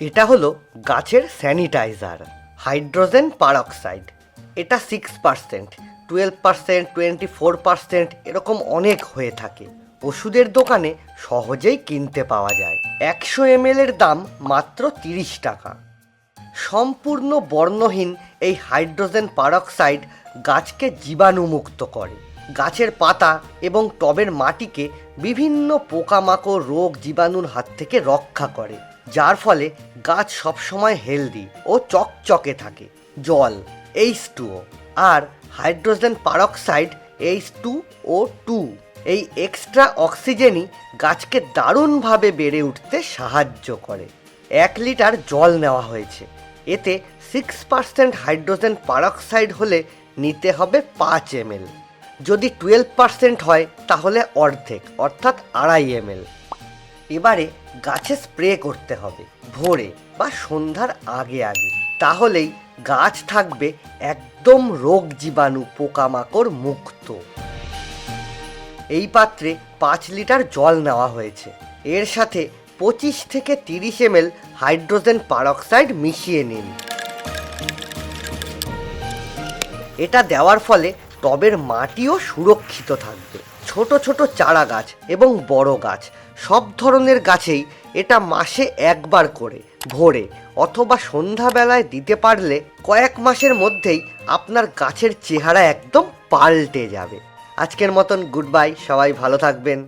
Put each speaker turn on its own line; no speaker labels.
এটা হলো গাছের স্যানিটাইজার হাইড্রোজেন পারক্সাইড এটা six percent twelve percent twenty four percent এরকম অনেক হয়ে থাকে। ওষুধের দোকানে সহজেই কিনতে পাওয়া যায়। একশো এম এর দাম মাত্র তিরিশ টাকা। সম্পূর্ণ বর্ণহীন এই হাইড্রোজেন পারক্সাইড গাছকে জীবাণুমুক্ত করে। গাছের পাতা এবং টবের মাটিকে বিভিন্ন পোকামাকড় রোগ জীবাণুর হাত থেকে রক্ষা করে। যার ফলে গাছ সবসময় হেলদি ও চকচকে থাকে। জল এইচ টুও আর hydrogen peroxide H two O two এই এক্সট্রা অক্সিজেনই গাছকে দারুণভাবে বেড়ে উঠতে সাহায্য করে। এক লিটার জল নেওয়া হয়েছে। এতে সিক্স পার্সেন্ট হাইড্রোজেন পারক্সাইড হলে নিতে হবে পাঁচ এমএল। যদি টুয়েলভ পার্সেন্ট হয়, তাহলে অর্ধেক, অর্থাৎ আড়াই এমএল। এবারে গাছে স্প্রে করতে হবে, ভোরে বা সন্ধ্যার আগে আগে। তাহলেই গাছ থাকবে একদম রোগ জীবাণু পোকামাকড় মুক্ত। এই পাত্রে পাঁচ লিটার জল নেওয়া হয়েছে। এর সাথে পঁচিশ থেকে তিরিশ এমএল হাইড্রোজেন পারক্সাইড মিশিয়ে নিন। এটা দেওয়ার ফলে টবের মাটিও সুরক্ষিত থাকবে। ছোট ছোট চারা গাছ এবং বড় গাছ। সব ধরনের গাছেই এটা মাসে একবার করে, ভোরে অথবা সন্ধ্যাবেলায় দিতে পারলে কয়েক মাসের মধ্যেই আপনার গাছের চেহারা একদম পাল্টে যাবে। আজকের মতন গুড বাই, সবাই ভালো থাকবেন।